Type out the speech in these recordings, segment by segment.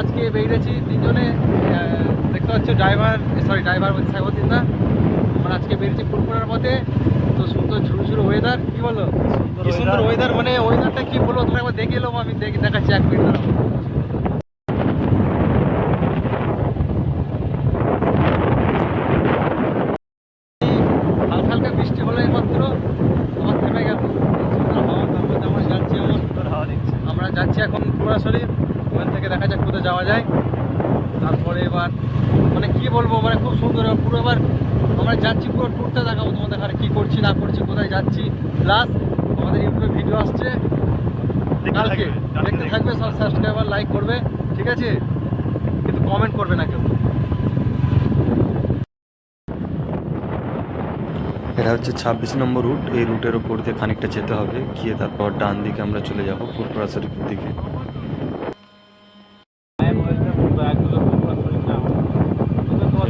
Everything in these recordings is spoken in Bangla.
আজকে বেরিয়েছি তিনজনে দেখতে পাচ্ছ ড্রাইভার সরি ড্রাইভার বলছি সাইবদ্দিন দা আমরা আজকে বেরিয়েছি ফুলপুরার পথে। তো সুন্দর ঝুরু ঝুরু ওয়েদার কি বলো? কি সুন্দর ওয়েদার মানে ওয়েদারটা কি বলব তোমরা একবার দেখে এলো আমি দেখে দেখাচ্ছি এক মিনিট হালকা হালকা বৃষ্টি হলো মাত্র থেমে গেল। আমরা যাচ্ছি এখন সরাসরি ওখান থেকে দেখা যাক কোথায় যাওয়া যায়। তারপরে এবার মানে কি বলব মানে খুব সুন্দর এবার পুরো এবার আমরা যাচ্ছি পুরো ট্যুরটা দেখাবো তোমাদের আর কি করছি না করছি কোথায় যাচ্ছি। প্লাস আমাদের ইউটিউবে ভিডিও আসছে। কালকে দেখতে থাকবে সব সাবস্ক্রাইবার লাইক করবে ঠিক আছে? কিন্তু কমেন্ট করবে না কেউ। এটা হচ্ছে ছাব্বিশ নম্বর রুট এই রুটের ওপর দিয়ে খানিকটা যেতে হবে। গিয়ে তারপর ডান দিকে আমরা চলে যাব ফুরপুরা শরীফের দিকে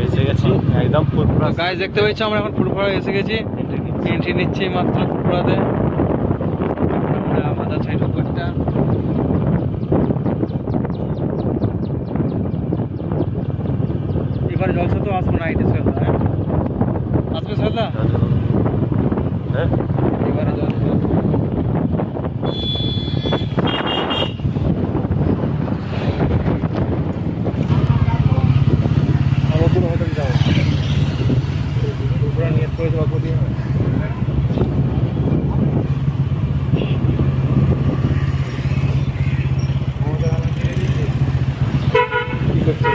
এসে গেছি একদম ফুরফুরা গায়ে দেখতে পাচ্ছি আমরা এখন ফুরফুরা এসে গেছি। এন্ট্রি নিচ্ছি মাত্র ফুরফুরাতে মাথা সাইড উপরটা এবার জলসা তো আসব না এটা সৈয়দা হ্যাঁ? আসবে সৈয়দা হ্যাঁ। এবারে জলসা নতুন হোটেল যাও ফুলপুরা নিয়ে করে যাওয়া করি কি করছে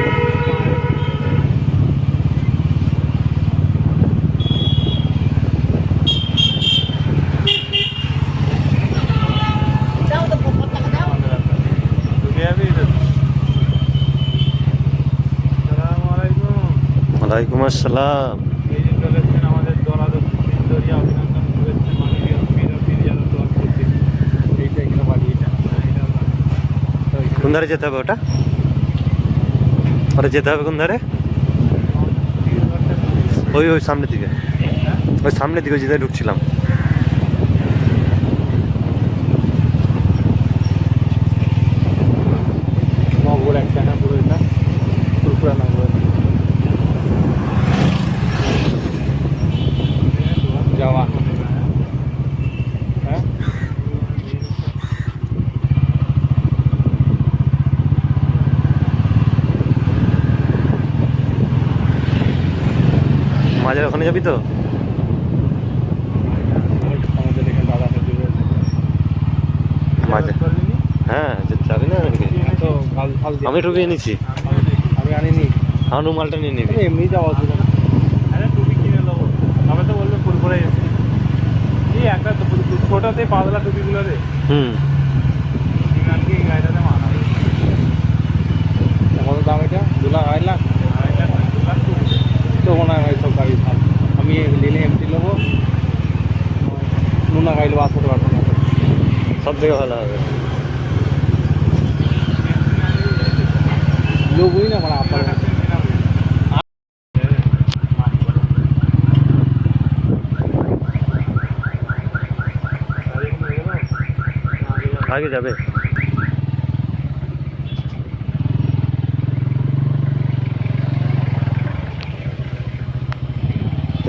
ঢুকে যাবি আসসালামাইকুম ওয়ালাইকুম আসসালাম এই যে চলেছেন আমাদের দলাদ দরিয়া অভিনন্দন শুভেচ্ছা মাননীয় পীর পীর যেন দোয়া করতে এইটা এখানে বাড়ি এটা আসসালাম। কোন ধারে যেতে হবে ওটা? ওটা যেতে হবে কোন ধারে ওই ওই সামনের দিকে। ওই সামনের দিকে যেতে ঢুকছিলাম নগর একটা না পুরো এটা ফুরফুরা নগর যাওয়া হ্যাঁ ওখানে যাবি তো? আমাদের এখানে দাদা হ্যাঁ যাবি না ভালো আমি আনিনি। আমার রুমালটা নিয়ে নিবি। এমনি যাওয়া আরে টুপি কিনে নেব। আমি তো এই একটা তো ছোটতে পাতলা টুপিগুলো রে। হুম। গাড়িটাতে মানা কত দাম এটা দু লাখ আড়াই লাখ। তো মনে হয় সব গাড়ি ভালো আমি নিলে এমটি নেব নুনা গাড়ি নেব আসতে পারব না সব থেকে ভালো হবে লোকই না মানে আপনার আগে যাবে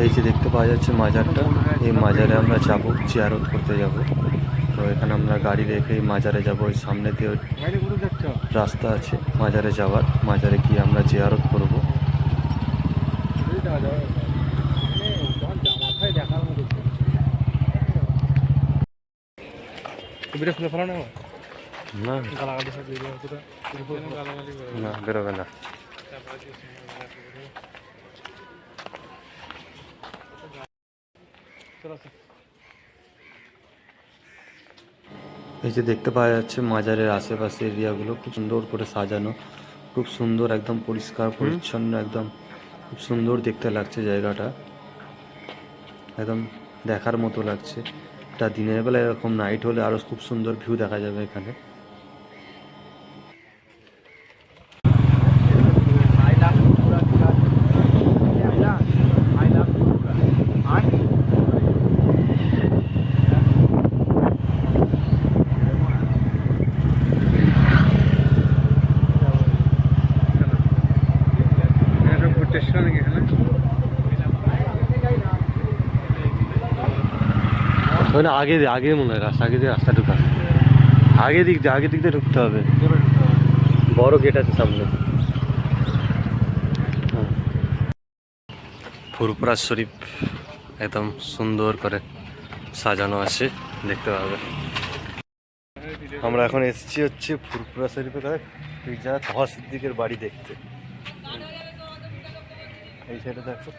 এই যে দেখতে পাওয়া যাচ্ছে মাজারটা এই মাজারে আমরা যাব জিয়ারত করতে যাব। তো এখানে আমরা গাড়ি রেখে মাজারে যাব ওই সামনে দিয়ে রাস্তা আছে মাজারে যাওয়ার। মাজারে গিয়ে আমরা জিয়ারত করব। না না বেরোবে না। এই যে দেখতে পাওয়া যাচ্ছে মাজারের আশেপাশে এরিয়াগুলো খুব সুন্দর করে সাজানো খুব সুন্দর একদম পরিষ্কার পরিচ্ছন্ন একদম খুব সুন্দর দেখতে লাগছে জায়গাটা। একদম দেখার মতো লাগছে। এটা দিনের বেলা এরকম নাইট হলে আরও খুব সুন্দর ভিউ দেখা যাবে এখানে। ওখানে আগে আগে মনে হয় রাস্তা, আগে দিয়ে রাস্তা ঢুকা। আগে দিক দিয়ে, আগে দিক দিয়ে ঢুকতে হবে। বড় গেট আছে সামনে। ফুরপুরা শরীফ একদম সুন্দর করে সাজানো আছে, দেখতে পাবে। আমরা এখন এসেছি হচ্ছে ফুরপুরা শরীফের যা তহা সিদ্দিকের বাড়ি দেখতে। এই সাইডে দেখো।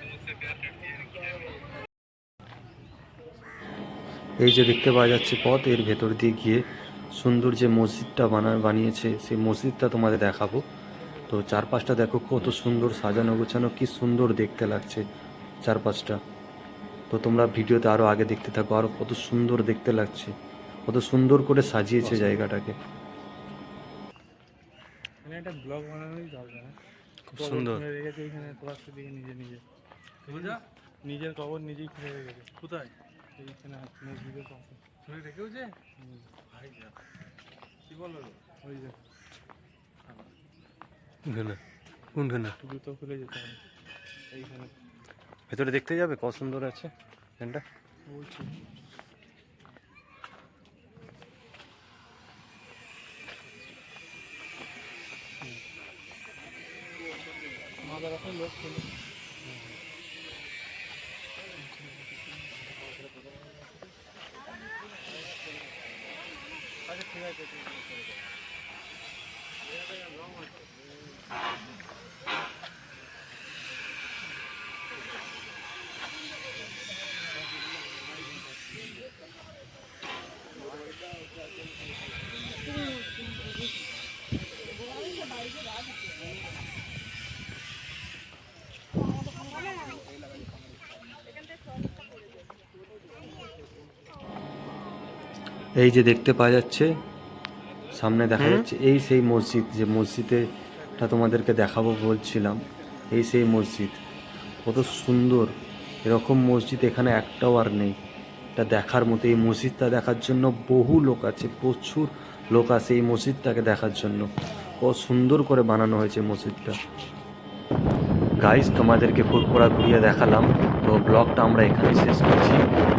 এই যে দেখতে পাওয়া যাচ্ছে পথ এর ভেতর দিয়ে গিয়ে সুন্দর যে মসজিদটা বানা বানিয়েছে সেই মসজিদটা তোমাদের দেখাবো। তো চারপাশটা দেখো কত সুন্দর সাজানো গোছানো কি সুন্দর দেখতে লাগছে চারপাশটা। তো তোমরা ভিডিওতে আরও আগে দেখতে থাকো আরও কত সুন্দর দেখতে লাগছে কত সুন্দর করে সাজিয়েছে জায়গাটাকে? খুব সুন্দর। নিজের কবর নিজেই খুঁড়ে রেখেছে। কোথায়? এইখানে মসজিদের পাশে খুঁড়ে রেখেও যে? কি বলো ওই যে। কোনখানে কোনখানে জুতো খুলে যেতে হবে। এইখানে। ভেতরে দেখতে যাবে কত সুন্দর আছে এখানটা বলছি। মাদার এখন লোক ছিল। আচ্ছা ঠিক আছে এই যে দেখতে পাওয়া যাচ্ছে সামনে দেখা যাচ্ছে এই সেই মসজিদ যে মসজিদেটা তোমাদেরকে দেখাবো বলছিলাম এই সেই মসজিদ। কত সুন্দর। এরকম মসজিদ এখানে একটাও আর নেই। এটা দেখার মতো এই মসজিদটা দেখার জন্য বহু লোক আছে প্রচুর লোক আছে এই মসজিদটাকে দেখার জন্য। কত সুন্দর করে বানানো হয়েছে মসজিদটা। গাইজ তোমাদেরকে ফুরফুরা ঘুরিয়ে দেখালাম। তো ব্লগটা আমরা এখানেই শেষ করছি।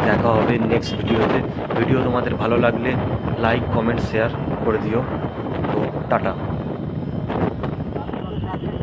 দেখা হবে নেক্সট ভিডিওতে ভিডিও তোমাদের ভালো লাগলে লাইক কমেন্ট শেয়ার করে দিও। তো টাটা।